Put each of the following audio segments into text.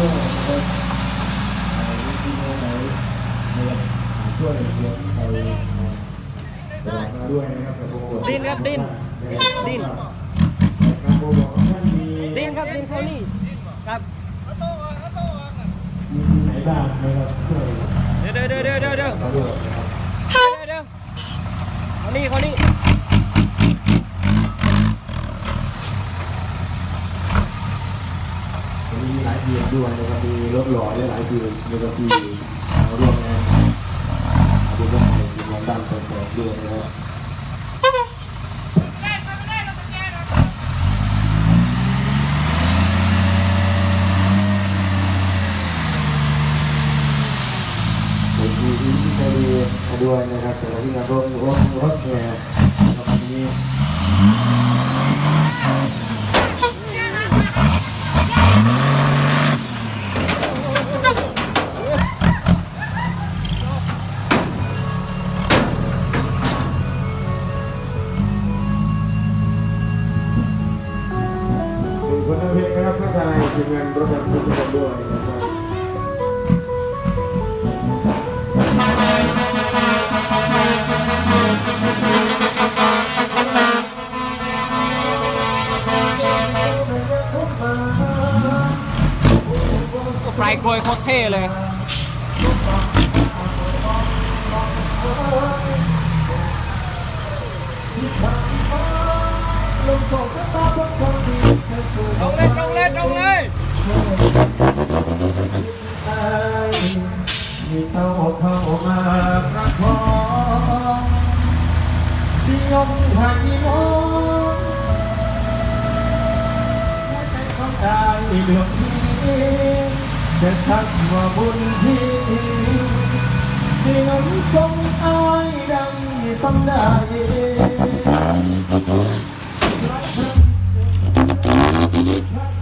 ช่วยเลี้ยงใครมาด้วยนะครับกับโปรโมทดินครับดินดินการโปรโมทของท่านดินครับดินเขานี่ครับมีไหนบ้างนะครับช่วยเดี๋ยวเดี๋ยวเดี๋ยวเดี๋ยวเดี๋ยวเดี๋ยวเดี๋ยวเขานี่เขานี่นี้มีหลายทีม ด้วยนะครับมีรถหล่อหลายทีมนะครับที่มาร่วมงานอาบุญร่วมในทีมวันดันคอนเสิร์ตด้วยนะครับมีที่ใจดีมาด้วยนะครับแต่ละที่งานร่วมร่วมรถแห่นะครับวัน คนทำเพลงนะครับทักทายทีมงานรถดับทุกคนด้วยนะครับก็ปลายกลวยโคตรเท่เลยาเข้ามาประคองสิยมหายมองหัวใจของอายดวงนี้จะชักว่าบุญที่สิน้ำทรงอายดังสำได้เราแบบ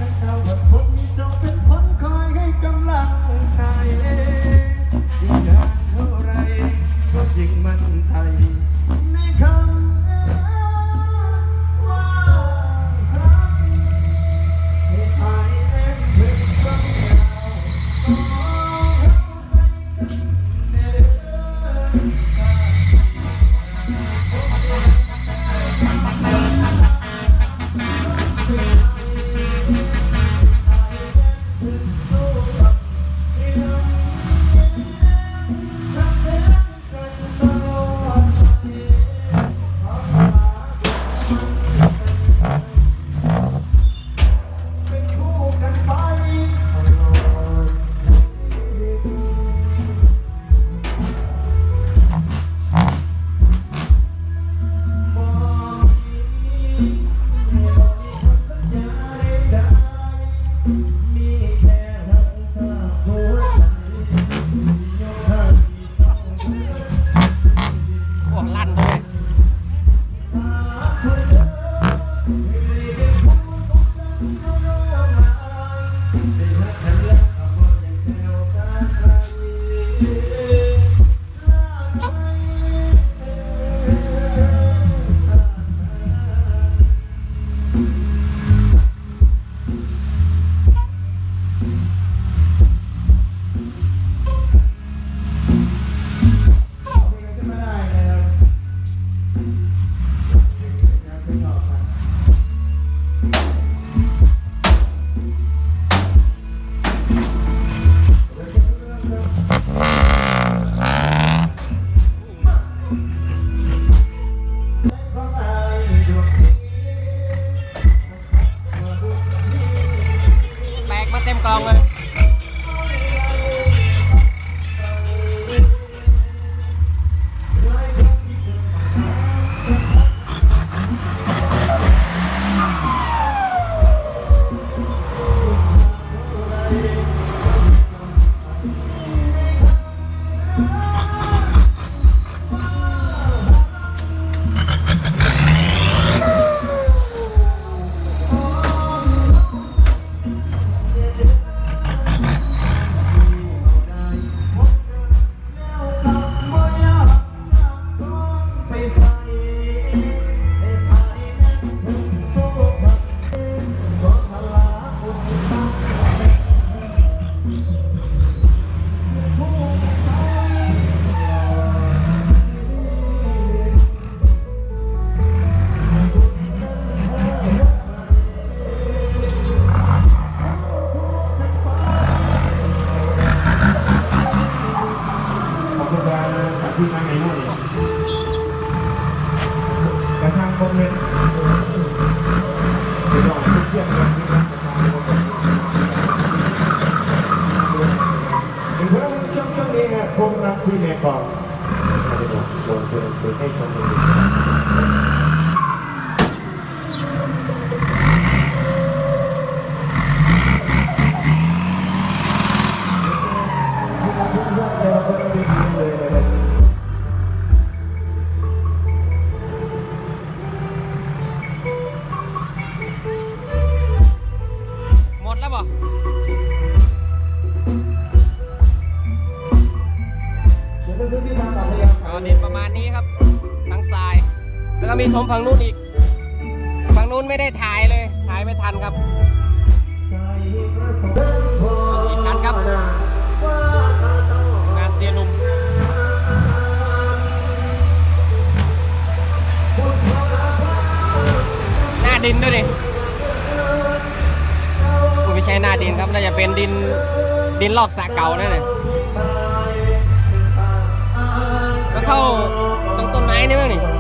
พบรักที่แม่กองโดนตัวหนังสือให้ชมดู มีชมฝั่งนู้นอีก ฝั่งนู้นไม่ได้ถ่ายเลย ถ่ายไม่ทันครับอีกคันครับ งานเซียนุ่มหน้าดินด้วยดิไม่ใช่หน้าดินครับน่าจะเป็นดินดินลอกสะเก่านั่นแหละแล้เข้าตรงต้นไม้นี่มั้งนี่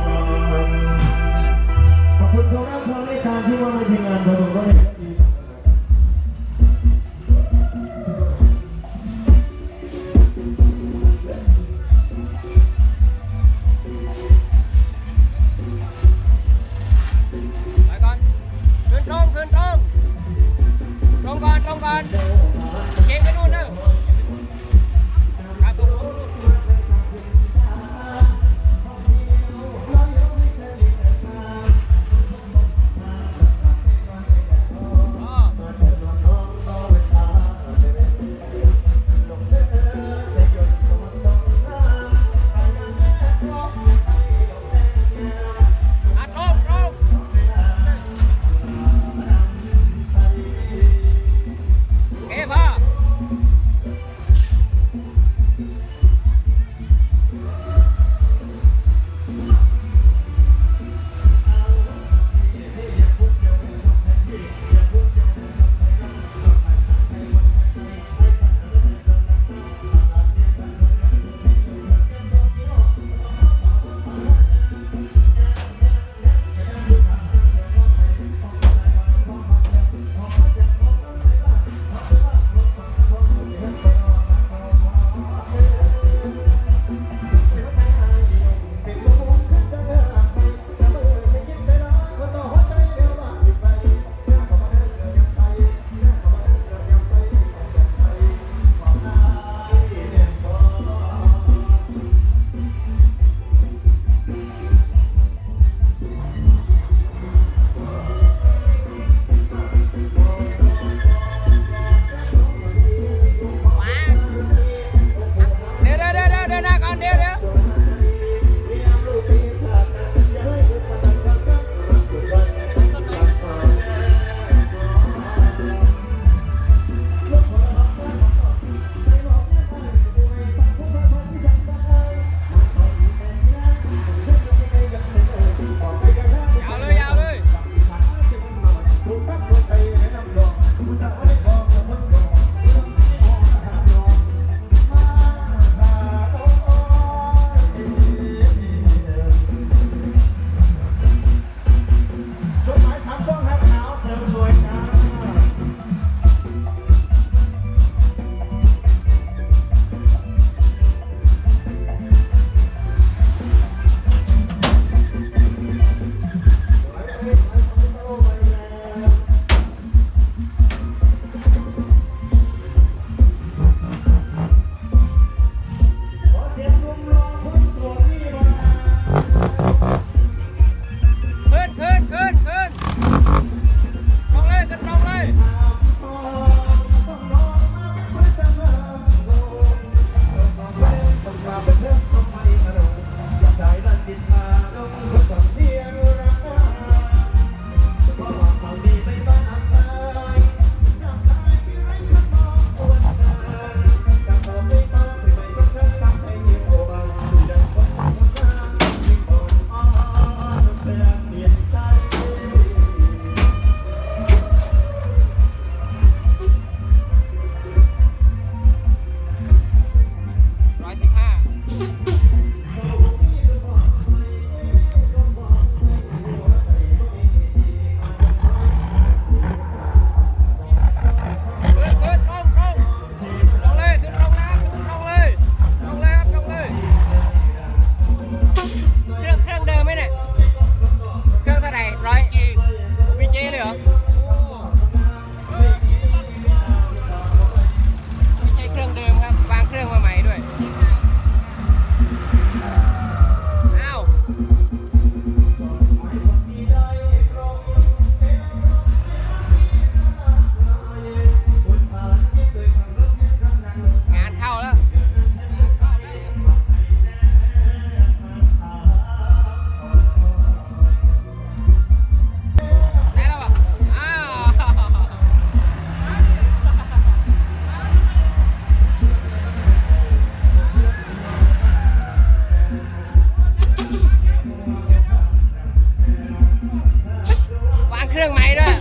รื่องไม้ด้วย